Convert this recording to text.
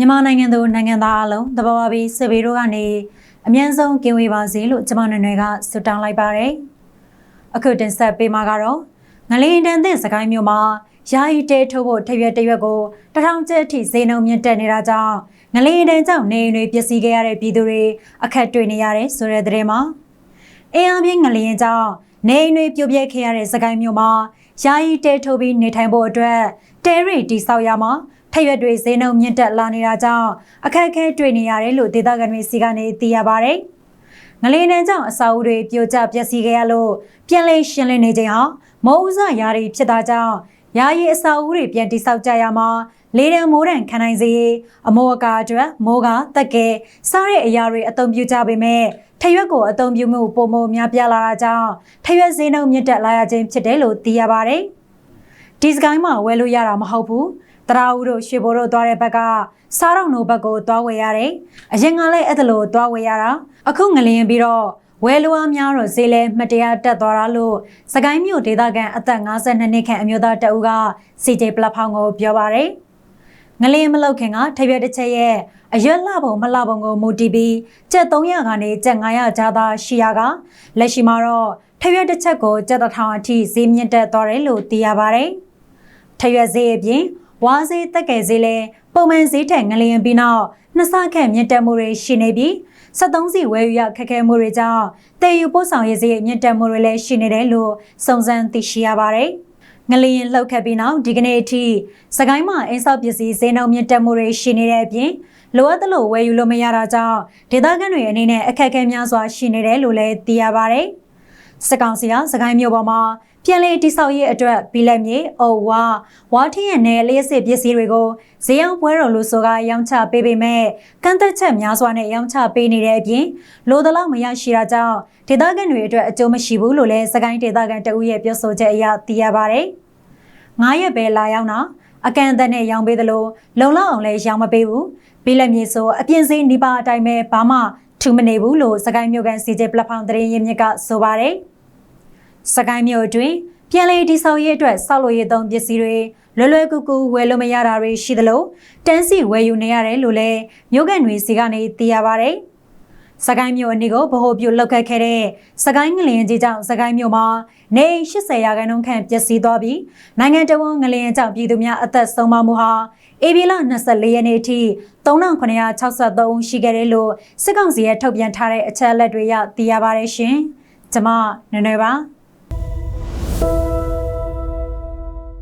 မြန်မာနိုင်ငံသူနိုင်ငံသားအလုံးတဘာဝပြီးစစ်ဘေးတို့ကနေအမြန်ဆုံးကင်းဝေးပါစေလို့ကျွန်မနွယ်နွယ်ကဆုတောင်းလိုက်ပါတယ်။အခုတင်ဆက်ပေးမှာကတော့ငလင်းတန်တဲ့စကိုင်းမြို့မှာယာယီတဲထုတ်ဖို့ထရွက်တရွက်ကိုတထောင်ကျပ်အထိဈေးနှုန်းမြင့်တက်နေတာကြောင့်ငလင်းတန်ကြောင့်နေအိမ်တွေပျက်စီးခဲ့ရတဲ့ပြည်သူတွေအခက်တွေ့နေရတယ်ဆိုတဲ့သတင်းမှာအင်းအပြင်းငလျင်ကြောင့်နေအိမ်တွေပြိုပြဲခဲ့ရတဲ့စကိုင်းမြို့မှာယာယီတဲထုတ်ပြီးနေထိုင်ဖို့အတွက်တဲရီတိဆောက်ရမှာ ထရွက်တွေဈေးနှုန်းမြင့်တက်လာနေတာကြောင့်အခက်အခဲတွေ့နေရတယ်လို့ဒေသခံတွေစီကနေသိရပါဗျ။ငလျင်တန်းကြောင့်အစာအုပ်တွေပြိုကျပျက်စီးခဲ့ရလို့ပြန်လည်ရှင်းလင်းနေချိန်ဟာမိုးဥစရာတွေဖြစ်တာကြောင့်ယာယီအစာအုပ်တွေပြန်တိဆောက်ကြရမှာလေတံမိုးတံခံနိုင်စေရေးအမောအကာအတွက်မိုးကတက်ကဲစားတဲ့အရာတွေအသုံးပြုကြပေမဲ့ထရွက်ကိုအသုံးပြုမှုပုံမများပြားလာတာကြောင့်ထရွက်ဈေးနှုန်းမြင့်တက်လာရခြင်းဖြစ်တယ်လို့သိရပါတယ်။ဒီစကိုင်းမှာဝယ်လို့ရတာမဟုတ်ဘူး။ တရာဦးတို့ရွှေဘိုးတို့သွားတဲ့ဘက်ကစားတော့နိုဘက်ကိုသွားဝယ်ရတယ်။အရင်ကလည်းအဲ့ဒါလိုသွားဝယ်ရတာအခုငလျင်ပြီးတော့ဝဲလိုအားများတော့ဈေးလဲမတရားတက်သွားတာလို့စကိုင်းမြို့ဒေသခံအသက်52နှစ်ခန့်အမျိုးသားတအူးက CJ ပလက်ဖောင်းကိုပြောပါရယ်ငလင်းမလောက်ခင်ကထရွက်တစ်ချက်ရဲ့အရွက်လှပုံမလှပုံကိုမူတည်ပြီးကျက်300ကနေကျက်900ကြားသာရှိရကလက်ရှိမှာတော့ထရွက်တစ်ချက်ကိုကျက်1000အထိဈေးမြင့်တက်သွားတယ်လို့သိရပါရယ်ထရွက်ဈေးအပြင် ဝါဈေးတက်ကယ်ဈေးလဲပုံမှန်ဈေးထက်ငလျင်ပြီးနောက်နှစ်ဆခန့်မြင့်တက်မှုတွေရှိနေပြီး73စီဝယ်ယူရခက်ခဲမှုတွေကြောင့်တည်ယူပို့ဆောင်ရေးဈေးမြင့်တက်မှုတွေလည်းရှိနေတယ်လို့စုံစမ်းသိရှိရပါတယ်။ငလျင်လှုပ်ခတ်ပြီးနောက်ဒီကနေ့အထိစကိုင်းမှာအင်းဆောက်ပစ္စည်းဈေးနှုန်းမြင့်တက်မှုတွေရှိနေတဲ့အပြင်လိုအပ်သလိုဝယ်ယူလို့မရတာကြောင့်ဒေသခံတွေအနေနဲ့အခက်အခဲများစွာရှိနေတယ်လို့လည်းသိရပါတယ်။စကောင်စီကစကိုင်းမြို့ပေါ်မှာ ပြန်လည်တိဆောက်ရေးအတွက်ဘီလက်မြေအုပ်ဝါဝါထင်းရနယ်လျှက်စစ်ပစ္စည်းတွေကိုဈေးအောင်ပွဲတော်လို့ဆိုကရောင်းချပေးပေမဲ့ကန့်သက်ချက်များစွာနဲ့ရောင်းချပေးနေတဲ့အပြင်လိုသလောက်မရရှိတာကြောင့်ဒေသခံတွေအတွက်အကျိုးမရှိဘူးလို့လည်းစကိုင်းဒေသခံတဦးရဲ့ပြောဆိုချက်အရသိရပါတယ်။ငားရက်ပဲလာရောက်တာအကန်အသတ်နဲ့ရောင်းပေးသလိုလုံလောက်အောင်လည်းရောင်းမပေးဘူးဘီလက်မြေဆိုအပြင်စည်းနေပါအတိုင်းပဲဘာမှထူမနေဘူးလို့စကိုင်းမြို့ကန်စီဂျေပလက်ဖောင်းတရင်ရင်းမြစ်ကဆိုပါတယ်။ စကိုင်းမြို့အတွင်းပြန်လည်တည်ဆောက်ရေးအတွက်ဆောက်လုပ်ရေးသုံးပစ္စည်းတွေလွယ်လွယ်ကူကူဝယ်လို့မရတာတွေရှိသလိုတန်းစီဝယ်ယူနေရတယ်လို့လည်းမြို့ကန်တွေစီကနေသိရပါဗျ။စကိုင်းမြို့အနီးကိုဗဟိုပြုလောက်ခတ်ခဲ့တဲ့စကိုင်းငလျင်ကြီးကြောင့်စကိုင်းမြို့မှာနေ80ရာခိုင်နှုန်းခန့်ပျက်စီးသွားပြီးနိုင်ငံတော်ဝန်ငလျင်ကြောင့်ပြည်သူများအသက်ဆုံးမမှုဟာဧပြီလ24ရက်နေ့အထိ3963ဦးရှိခဲ့တယ်လို့စစ်ကောင်စီရဲ့ထုတ်ပြန်ထားတဲ့အချက်အလက်တွေရသိရပါတယ်ရှင်။ကျွန်မနွယ်နွယ်ပါ